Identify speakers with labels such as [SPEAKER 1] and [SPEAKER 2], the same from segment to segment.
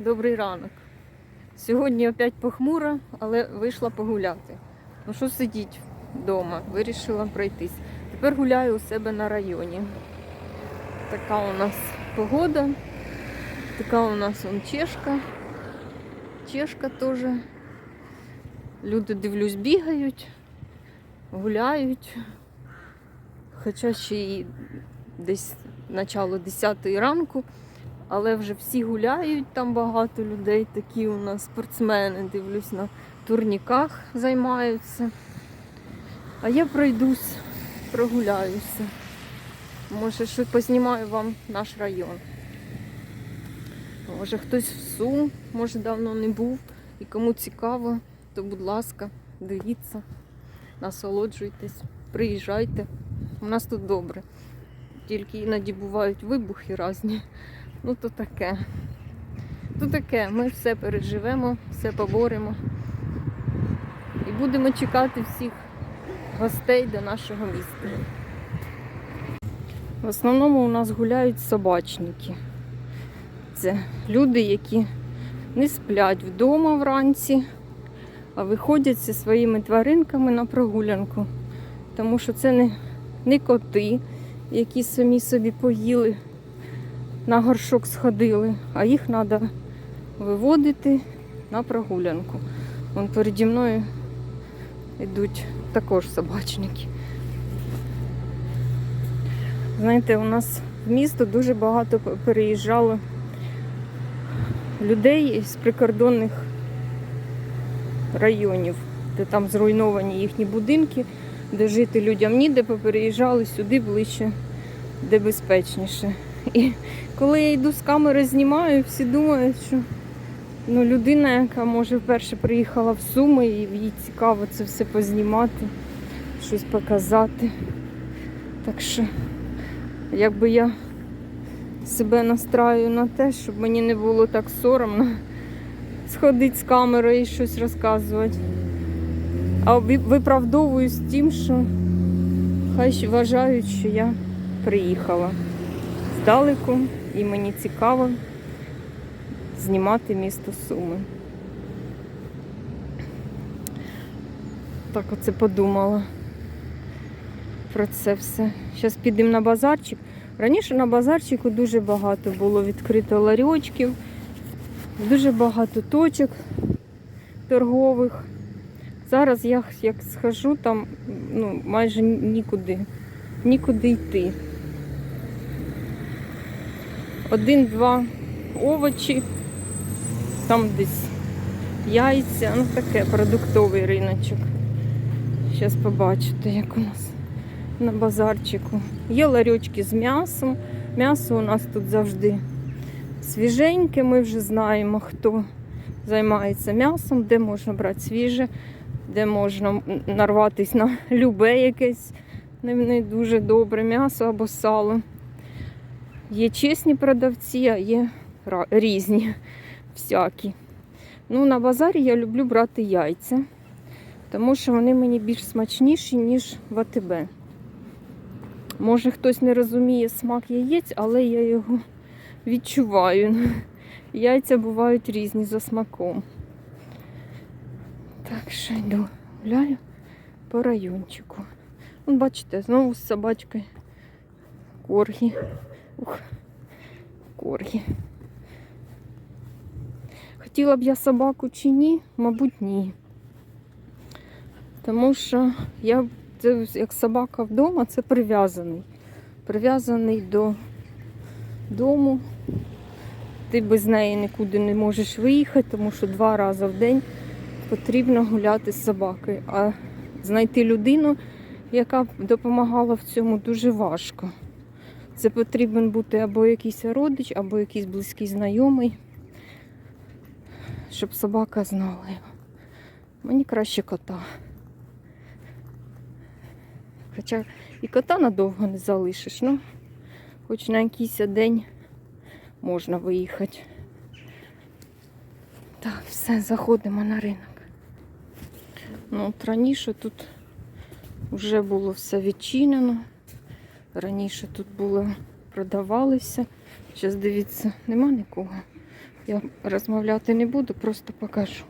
[SPEAKER 1] Добрий ранок. Сьогодні опять похмуро, але вийшла погуляти. Ну що сидіть вдома, вирішила пройтись. Тепер гуляю у себе на районі. Така у нас погода. Така у нас он чешка. Чешка теж. Люди, дивлюсь, бігають, гуляють. Хоча ще і десь начало 10 ранку, але вже всі гуляють, там багато людей, такі у нас спортсмени, дивлюсь, на турніках займаються. А я пройдусь, прогуляюся. Може, що познімаю вам наш район. Може хтось в Сум, може давно не був. І кому цікаво, то будь ласка, дивіться, насолоджуйтесь, приїжджайте. У нас тут добре. Тільки іноді бувають вибухи різні. Ну то таке. То таке, ми все переживемо, все поборемо. І будемо чекати всіх гостей до нашого міста. В основному у нас гуляють собачники. Це люди, які не сплять вдома вранці, а виходять зі своїми тваринками на прогулянку. Тому що це не, не коти, які самі собі поїли, на горшок сходили, а їх треба виводити на прогулянку. Вон переді мною йдуть також собачники. Знаєте, у нас в місто дуже багато переїжджало людей з прикордонних районів, де там зруйновані їхні будинки, де жити людям ніде, попереїжджали сюди ближче, де безпечніше. І коли я йду з камери, знімаю, всі думають, що ну, людина, яка може вперше приїхала в Суми, і їй цікаво це все познімати, щось показати. Так що, якби я себе настраю на те, щоб мені не було так соромно сходити з камерою і щось розказувати. А виправдовуюсь тим, що хай вважають, що я приїхала здалеку і мені цікаво знімати місто Суми. Так оце подумала про це все. Зараз підемо на базарчик. Раніше на базарчику дуже багато було відкрито ларьочків, дуже багато точок торгових. Зараз я як схожу, там ну, майже нікуди, нікуди йти. Один-два овочі, там десь яйця, ну таке продуктовий риночок. Зараз побачите, як у нас на базарчику. Є ларьочки з м'ясом. М'ясо у нас тут завжди свіженьке. Ми вже знаємо, хто займається м'ясом, де можна брати свіже, де можна нарватися на любе якесь не дуже добре м'ясо або сало. Є чесні продавці, а є різні всякі. Ну, на базарі я люблю брати яйця, тому що вони мені більш смачніші, ніж в АТБ. Може, хтось не розуміє смак яєць, але я його відчуваю. Яйця бувають різні за смаком. Так що йду, гуляю по райончику. Бачите, знову з собачкою. Коргі. Ух, коргі. Хотіла б я собаку чи ні? Мабуть, ні. Тому що я це як собака вдома, це прив'язаний. Прив'язаний до дому. Ти без неї нікуди не можеш виїхати, тому що два рази в день потрібно гуляти з собакою. А знайти людину, яка б допомагала в цьому, дуже важко. Це потрібен бути або якийсь родич, або якийсь близький знайомий, щоб собака знала його. Мені краще кота. Хоча і кота надовго не залишиш, ну, хоч на якийсь день можна виїхати. Так, все, заходимо на ринок. Ну, от раніше тут вже було все відчинено. Раніше тут було продавалися. Зараз дивіться, нема нікого. Я розмовляти не буду, просто покажу.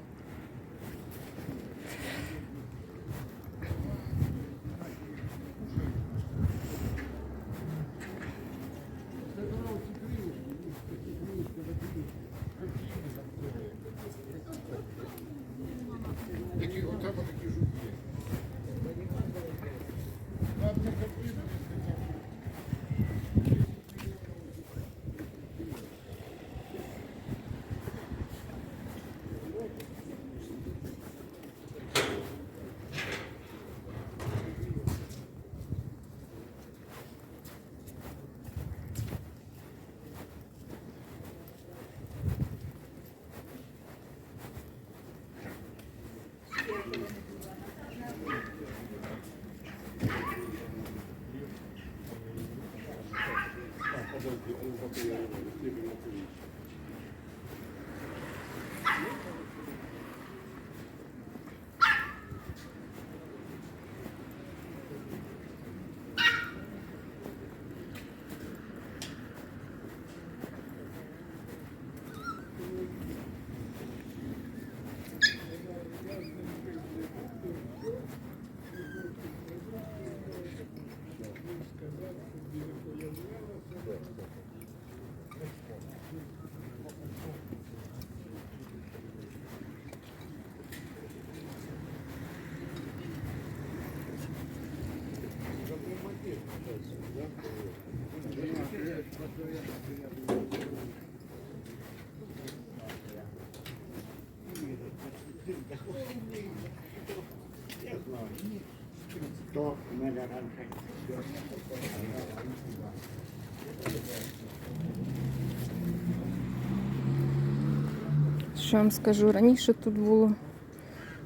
[SPEAKER 1] Що вам скажу, раніше тут було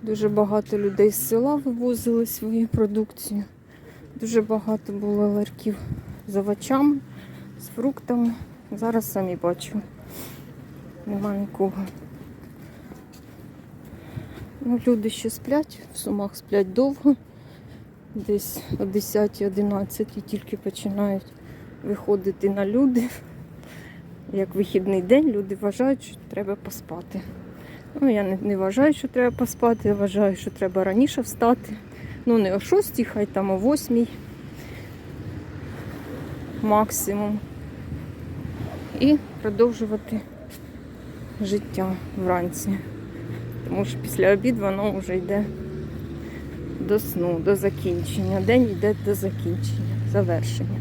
[SPEAKER 1] дуже багато людей з села вивозили свою продукцію. Дуже багато було ларьків з овочами, з фруктами. Зараз самі бачу. Нема нікого. Ну, люди ще сплять, в сумах сплять довго. Десь о 10-11 тільки починають виходити на люди. Як вихідний день люди вважають, що треба поспати. Ну, я не, не вважаю, що треба поспати, я вважаю, що треба раніше встати. Ну, не о 6, хай там о 8 максимум. І продовжувати життя вранці. Тому що після обіду воно вже йде до сну, до закінчення. День йде до закінчення, завершення.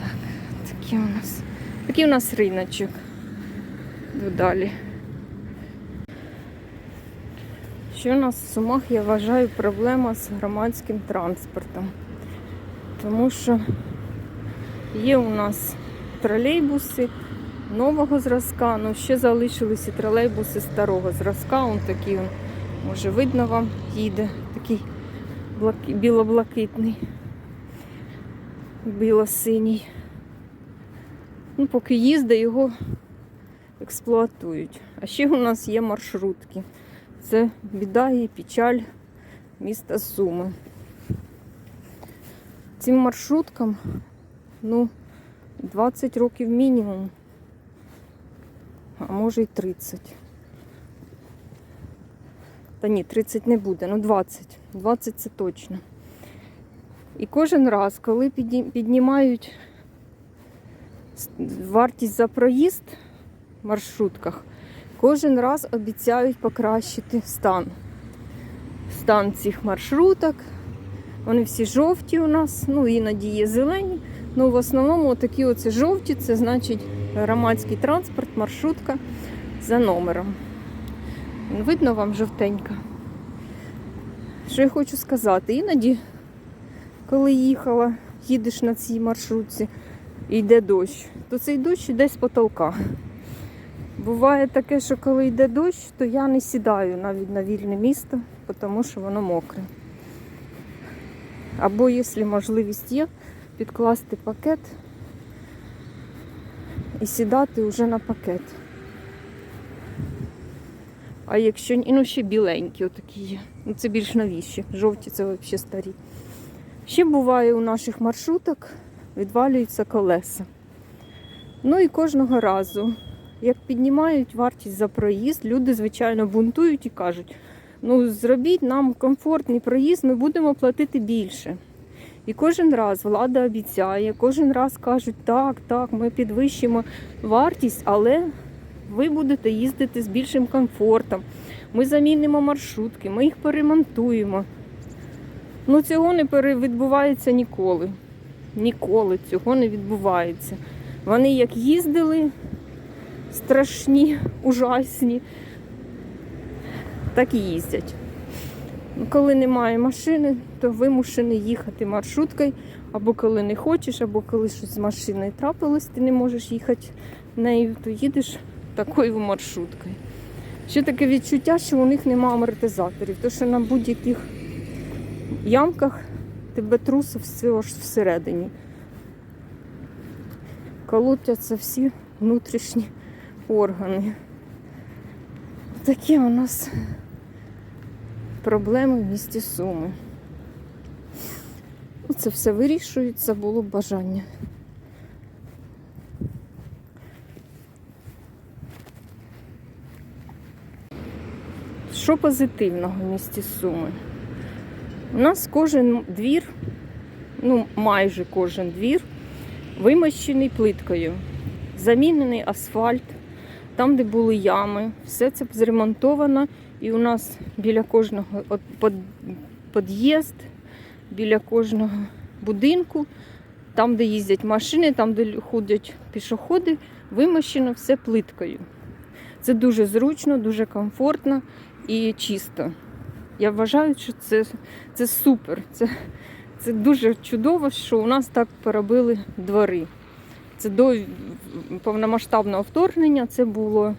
[SPEAKER 1] Так, такі у нас. Такий у нас риночок. Йду далі. Що у нас в Сумах, я вважаю, проблема з громадським транспортом. Тому що є у нас тролейбуси нового зразка, але ще залишилися тролейбуси старого зразка. Он такий, он, може, видно вам, їде, такий блаки- біло-блакитний, біло-синій. Ну, поки їздить, його експлуатують. А ще у нас є маршрутки. Це біда і печаль міста Суми. Цим маршруткам ну, 20 років мінімум, а може й 30. Та ні, 30 не буде, ну 20. 20 це точно. І кожен раз, коли піднімають вартість за проїзд в маршрутках, кожен раз обіцяють покращити стан. Стан цих маршруток. Вони всі жовті у нас, ну іноді є зелені. Ну, в основному такі оце жовті, це значить громадський транспорт, маршрутка за номером. Видно вам жовтенька. Що я хочу сказати? Іноді, коли їхала, їдеш на цій маршрутці і йде дощ, то цей дощ йде з потолка. Буває таке, що коли йде дощ, то я не сідаю навіть на вільне місто, тому що воно мокре. Або, якщо можливість є, підкласти пакет і сідати вже на пакет. А якщо ні, ну ще біленькі отакі є. Ну, це більш новіші. Жовті це взагалі старі. Ще буває у наших маршруток відвалюються колеса. Ну і кожного разу як піднімають вартість за проїзд, люди, звичайно, бунтують і кажуть: ну, зробіть нам комфортний проїзд, ми будемо платити більше. І кожен раз влада обіцяє, кожен раз кажуть, так, так, ми підвищимо вартість, але ви будете їздити з більшим комфортом. Ми замінимо маршрутки, ми їх перемонтуємо. Ну, цього не перевідбувається ніколи. Ніколи цього не відбувається. Вони як їздили страшні, ужасні, так і їздять. Коли немає машини, то вимушений їхати маршруткою, або коли не хочеш, або коли щось з машиною трапилось, ти не можеш їхати нею, то їдеш такою маршруткою. Ще таке відчуття, що у них немає амортизаторів, тому що на будь-яких ямках тебе трусив все аж всередині. Колотяться всі внутрішні органи. Такі у нас проблеми в місті Суми. Ну, Це все вирішується, було б бажання. Що позитивного в місті Суми? У нас кожен двір, ну майже кожен двір, вимощений плиткою, замінений асфальт, там, де були ями, все це зремонтовано. І у нас біля кожного під'їзд, біля кожного будинку, там, де їздять машини, там, де ходять пішоходи, вимощено все плиткою. Це дуже зручно, дуже комфортно і чисто. Я вважаю, що це, це супер. Це, це дуже чудово, що у нас так поробили двори. Це до повномасштабного вторгнення це було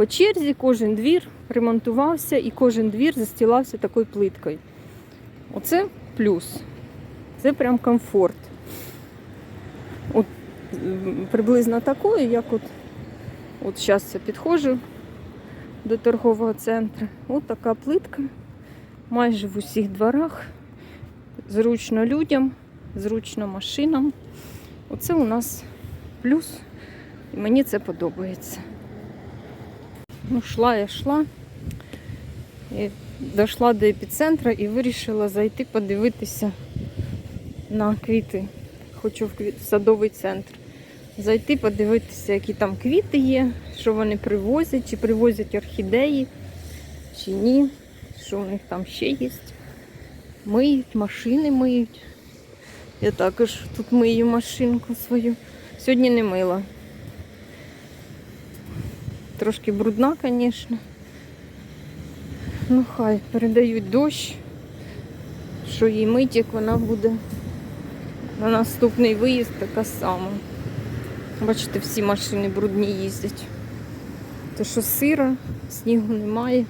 [SPEAKER 1] по черзі, кожен двір ремонтувався і кожен двір застілався такою плиткою. Оце плюс. Це прям комфорт. От приблизно такою, як от, от зараз я підходжу до торгового центру. От така плитка. Майже в усіх дворах. Зручно людям, зручно машинам. Оце у нас плюс. І мені це подобається. Ну, йшла я йшла. І дійшла до епіцентра і вирішила зайти подивитися на квіти. Хочу в в садовий центр. Зайти, подивитися, які там квіти є, що вони привозять, чи привозять орхідеї, чи ні, що у них там ще є. Миють, машини миють. Я також тут мию машинку свою. Сьогодні не мила. Трошки брудна, звісно. Ну хай передають дощ, що їй мить, як вона буде на наступний виїзд така сама. Бачите, всі машини брудні їздять. То що сира, снігу немає.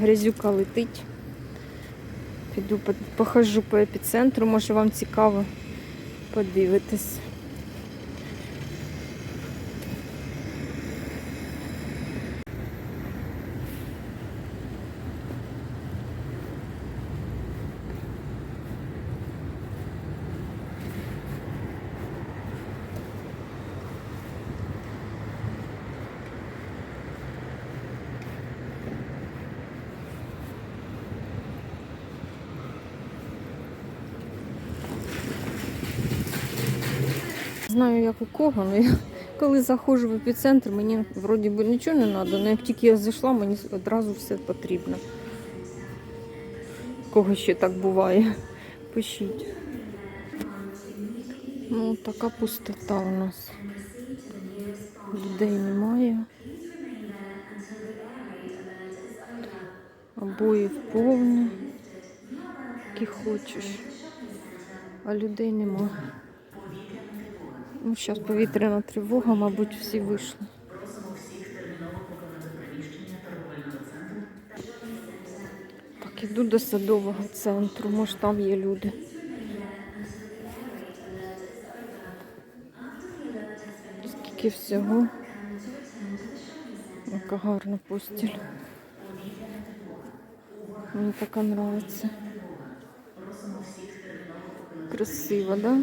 [SPEAKER 1] Грязюка летить. Піду похожу по епіцентру, може вам цікаво подивитись. Знаю, як у кого, але я коли заходжу в епіцентр, мені вроді би нічого не треба, але як тільки я зайшла, мені одразу все потрібно. Кого ще так буває? Пишіть. Ну, така пустота у нас. Людей немає. Обоїв повні, які хочеш. А людей немає. Ну, зараз повітряна тривога, мабуть, всі вийшли. Так, іду до садового центру, може там є люди. Скільки всього. Яка гарна постіль. Мені така подобається. Красиво, да?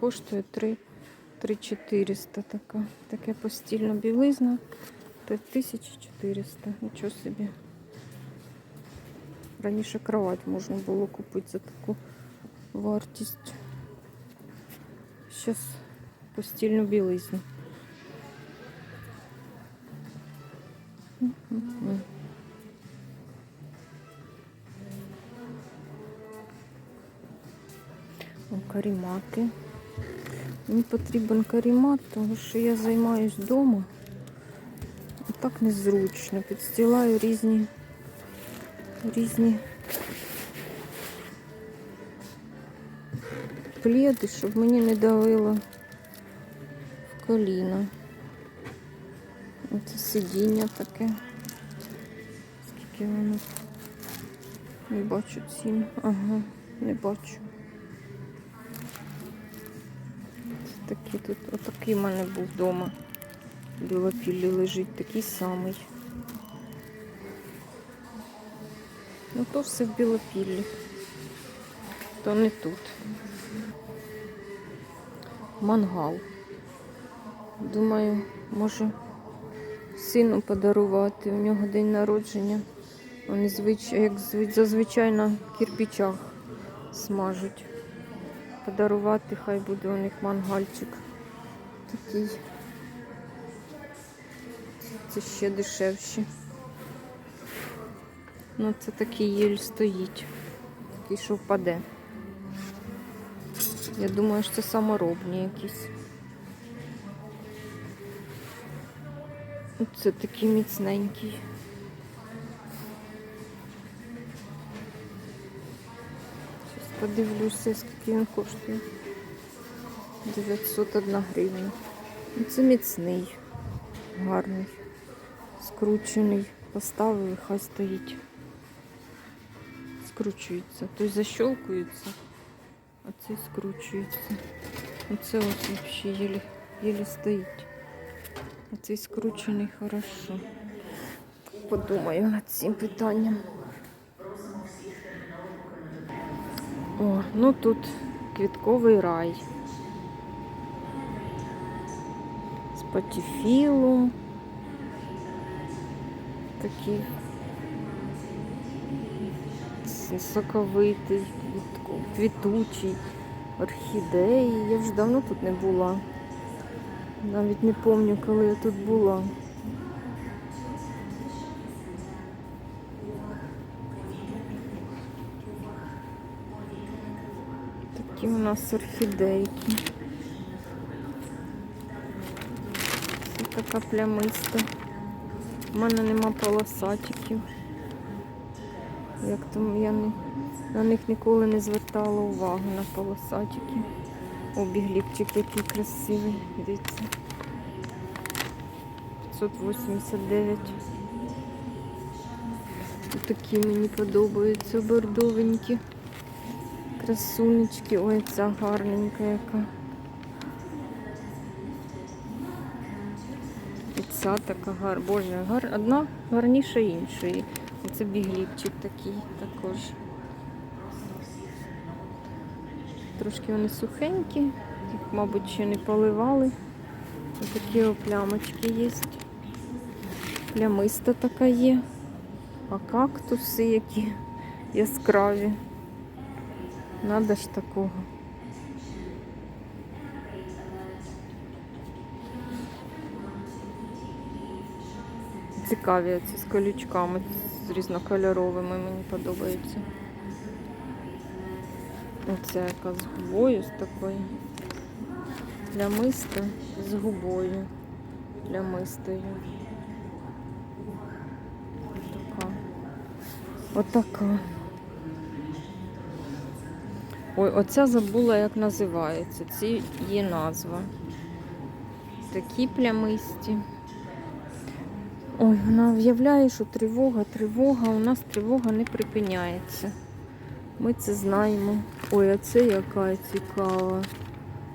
[SPEAKER 1] Коштує 3 3400 така. Таке постільна білизна 5400. Нічого собі. Раніше кровать можна було купити за таку вартість. Зараз постільну білизну. Карімати. Мені потрібен карімат, тому що я займаюсь вдома. І так незручно. Підстилаю різні різні пледи, щоб мені не давило в коліна. Оце сидіння таке. Скільки воно? Не бачу цін. Ага, не бачу. Такі тут, отакий в мене був вдома. Білопіллі лежить, такий самий. Ну то все в білопіллі. То не тут. Мангал. Думаю, може сину подарувати. У нього день народження. Вони звич... як зазвичай на кирпичах смажуть. Подарувати, хай буде у них мангальчик. Такий. Це ще дешевші. Ну, це такий єль стоїть. Такий, що впаде. Я думаю, що це саморобні якісь. Це такий міцненький. Подивлюся, скільки він коштує. 901 гривня. Ну, Це міцний, гарний, скручений. Поставили, хай стоїть. Скручується. Тобто защелкується, а цей скручується. Оце ось взагалі єлі, єлі стоїть. А цей скручений хорошо. Подумаю над цим питанням. О, ну тут квітковий рай. З патіфілу. Такий соковитий, квітучий, орхідеї. Я вже давно тут не була. Навіть не пам'ятаю, коли я тут була. Такі у нас орхідейки. Це така плямиста. У мене нема полосатиків. Як там я не, на них ніколи не звертала увагу на полосатики. О, бігліпчик який красивий. Дивіться. 589. Такі мені подобаються бордовенькі. Красунечки. Ой, ця гарненька яка. Ця така гар. Боже, гар... одна гарніша іншої. Оце бігліпчик такий також. Трошки вони сухенькі, їх, мабуть, ще не поливали. Ось такі плямочки є. Плямиста така є. А кактуси які яскраві. Надо ж такого. Цікаві оці з колючками, з різнокольоровими мені подобаються. Оця яка з губою з такою. Плямиста з губою. Плямистою. Така. Отака. Ой, оця забула, як називається. Це її назва. Такі плямисті. Ой, вона в'являє, що тривога, тривога. У нас тривога не припиняється. Ми це знаємо. Ой, а це яка цікава.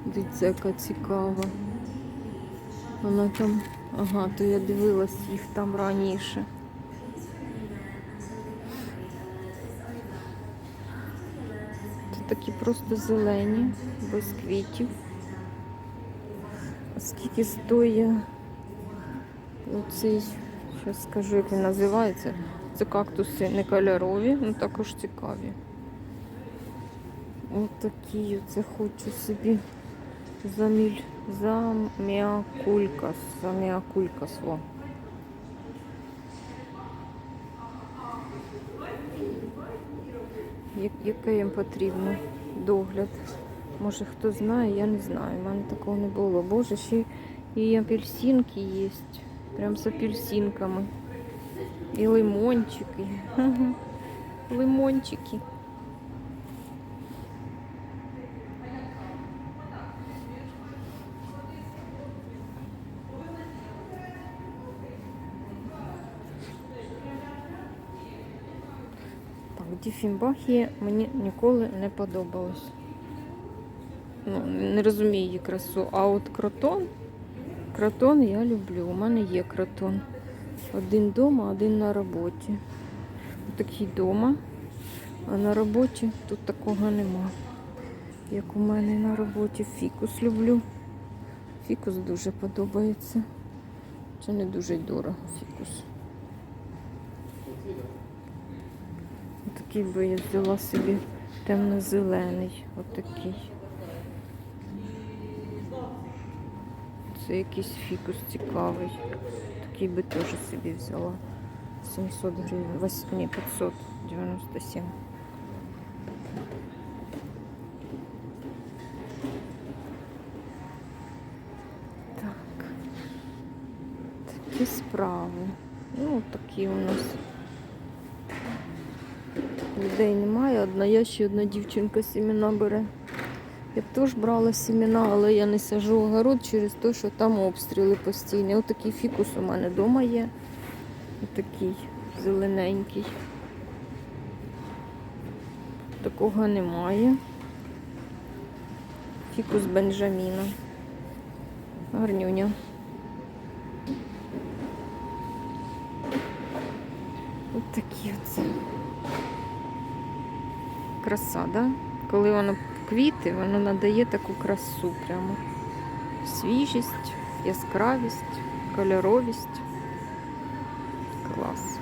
[SPEAKER 1] Дивіться, яка цікава. Вона там, ага, то я дивилась їх там раніше. Такі просто зелені, без квітів. А Скільки стоїть оцей, зараз скажу, як він називається. Це кактуси не кольорові, ну також цікаві. Ось такі оце хочу собі заміль. Заміакулькас. Заміакулькас. О. Я- Яке їм потрібно догляд. Може хто знає, я не знаю. У мене такого не було. Боже, ще і апельсинки є. Прям з апельсинками. І лимончики. Лимончики. Так, Діфімбахія мені ніколи не подобалось. Ну, не розумію її красу. А от кротон, кротон я люблю. У мене є кротон. Один вдома, один на роботі. Такий вдома, а на роботі тут такого нема. Як у мене на роботі фікус люблю. Фікус дуже подобається. Це не дуже дорого фікус. Такий би я взяла собі темно-зелений. Отакий. Це якийсь фікус цікавий. Такий би теж собі взяла. 700 гривень. Вось- Ні, 597. Так. Такі справи. Ну, такі у нас. Людей немає, одна я ще одна дівчинка сімена бере. Я б теж брала сімена, але я не сажу огород через те, що там обстріли постійні. Отакий фікус у мене вдома є. Отакий зелененький. Такого немає. Фікус Бенджаміна. Гарнюня. Ось такі оце. Краса, да? Коли воно квіти, воно надає таку красу прямо. Свіжість, яскравість, кольоровість. Клас.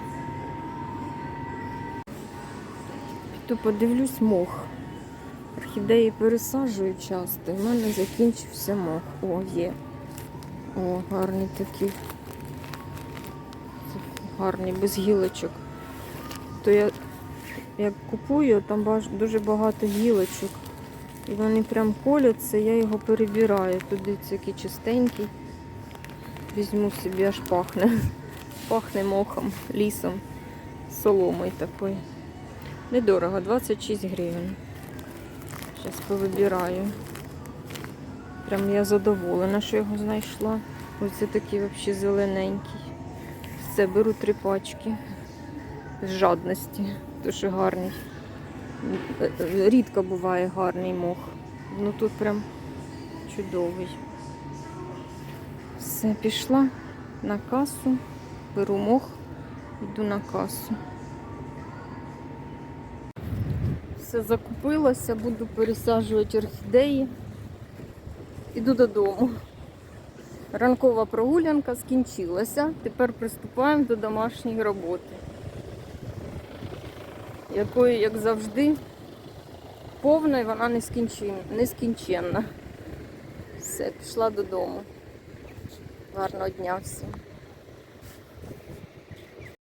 [SPEAKER 1] Піду подивлюсь мох. Орхідеї пересаджую часто. і в мене закінчився мох. О, є. О, гарні такі. Гарні, без гілочок. Як купую, там дуже багато гілочок. І вони прям коляться, я його перебираю. Туди це який чистенький. Візьму собі, аж пахне. Пахне мохом, лісом, соломою такою. Недорого, 26 гривень. Зараз повибираю. Прям я задоволена, що його знайшла. Ось це такий взагалі зелененький. Все, беру три пачки. З жадності. Дуже гарний. Рідко буває гарний мох. Ну тут прям чудовий. Все, пішла на касу, беру мох, йду на касу. Все закупилося, буду пересаджувати орхідеї. Іду додому. Ранкова прогулянка скінчилася. Тепер приступаємо до домашньої роботи якою, як завжди, повна і вона нескінчен- нескінченна. Все, пішла додому. Гарного дня всім.